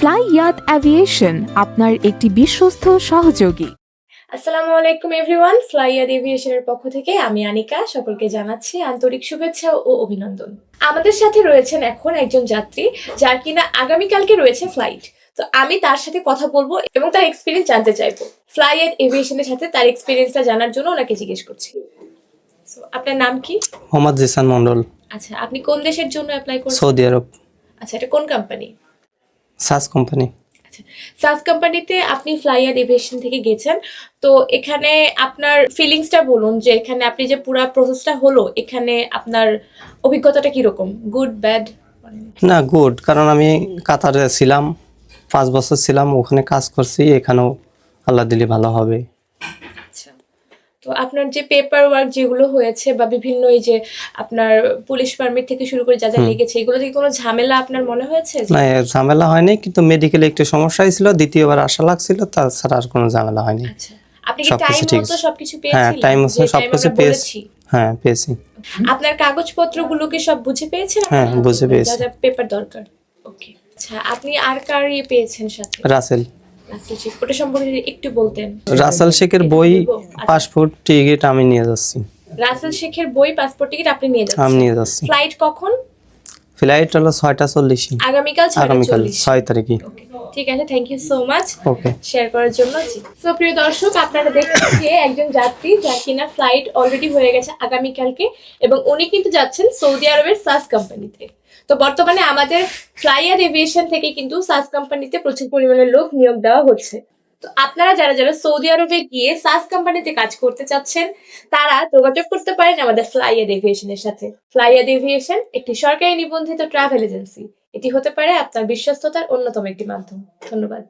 Fly ইয়াত aviation আপনার একটি বিশ্বস্ত সহযোগী। আসসালামু আলাইকুম এভরিওয়ান ফ্লাইয়ার এভিয়েশনের পক্ষ থেকে আমি আনিকা সকলকে জানাচ্ছি আন্তরিক শুভেচ্ছা ও অভিনন্দন। আমাদের সাথে রয়েছেন এখন একজন যাত্রী যার কিনা আগামীকালকে রয়েছে ফ্লাইট। তো আমি তার সাথে কথা বলব এবং তার এক্সপিরিয়েন্স জানতে চাইব। ফ্লাইয়ার এভিয়েশনের সাথে তার এক্সপিরিয়েন্সটা জানার জন্য ওনাকে জিজ্ঞেস করছি। আপনার নাম কি? মোহাম্মদ জিসান মন্ডল আচ্ছা আপনি কোন দেশের জন্য অ্যাপ্লাই করছেন? Saudi Arab. আচ্ছা এটা কোন কোম্পানি সাস কোম্পানি। সাস কোম্পানিতে আপনি ফ্লাইয়ার এভিয়েশন থেকে গেছেন। তো এখানে আপনার ফিলিংসটা বলুন যে এখানে আপনি যে পুরো প্রসেসটা হলো এখানে আপনার অভিজ্ঞতাটা কীরকম? গুড ব্যাড না গুড কারণ আমি কাতারে ছিলাম পাঁচ বছর ছিলাম ওখানে কাজ করছি এখানেও আল্লাহ দিলে ভালো হবে। আচ্ছা তো আপনার যে পেপার ওয়ার্ক যেগুলো হয়েছে বা বিভিন্ন এই যে আপনার পুলিশ পারমিট থেকে শুরু করে যা যা লেগেছে এগুলো থেকে কোনো ঝামেলা আপনার মনে হয়েছে না ঝামেলা হয়নি কিন্তু মেডিকেলে একটু সমস্যা হয়েছিল দ্বিতীয়বার আশা লাগছিল তাছাড়া আর কোনো ঝামেলা হয়নি। আচ্ছা আপনি কি সবকিছু টাইম ঠিক মতো আছে। সবকিছু হ্যাঁ টাইম সবকিছু পেয়েছি? হ্যাঁ পেয়েছি। আপনার কাগজপত্রগুলো কি সব বুঝে পেয়েছেন হ্যাঁ, বুঝে পেয়েছি। যা যা পেপার দরকার। ওকে আচ্ছা আপনি আর কার ইয়ে পেয়েছেন সাথে? রাসেল। সম্পর্কে একটু বলতেন। রাসেল শেখের বই আচ্ছা, পাসপোর্ট টিকিট আমি নিয়ে যাচ্ছি। রাসেল শেখের বই পাসপোর্ট টিকিট আপনি নিয়ে আমি নিয়ে যাচ্ছি। ফ্লাইট কখন? ফ্লাইট হলো ছয়টা চল্লিশে। আগামীকাল আগামীকাল ছয় তারিখে। ঠিক আছে thank you so much okay. Share করার জন্য সো প্রিয় দর্শক আপনারা দেখছেন যে একজন যাত্রী যার কিনা ফ্লাইট অলরেডি হয়ে গেছে আগামীকালকে এবং উনি কিন্তু যাচ্ছেন সৌদি আরবের সাস কোম্পানিতে তো বর্তমানে আমাদের ফ্লাইয়ার এভিয়েশন থেকে কিন্তু সাস কোম্পানিতে প্রচুর পরিমাণে লোক নিয়োগ দেওয়া হচ্ছে। তো আপনারা যারা যারা সৌদি আরবে গিয়ে সাস কোম্পানিতে কাজ করতে চাচ্ছেন, তারা যোগাযোগ করতে পারেন আমাদের ফ্লাইয়ার এভিয়েশনের সাথে। ফ্লাইয়ার এভিয়েশন একটি সরকারি নিবন্ধিত ট্রাভেল এজেন্সি। এটি হতে পারে আপনার বিশ্বস্ততার অন্যতম একটি মাধ্যম। ধন্যবাদ।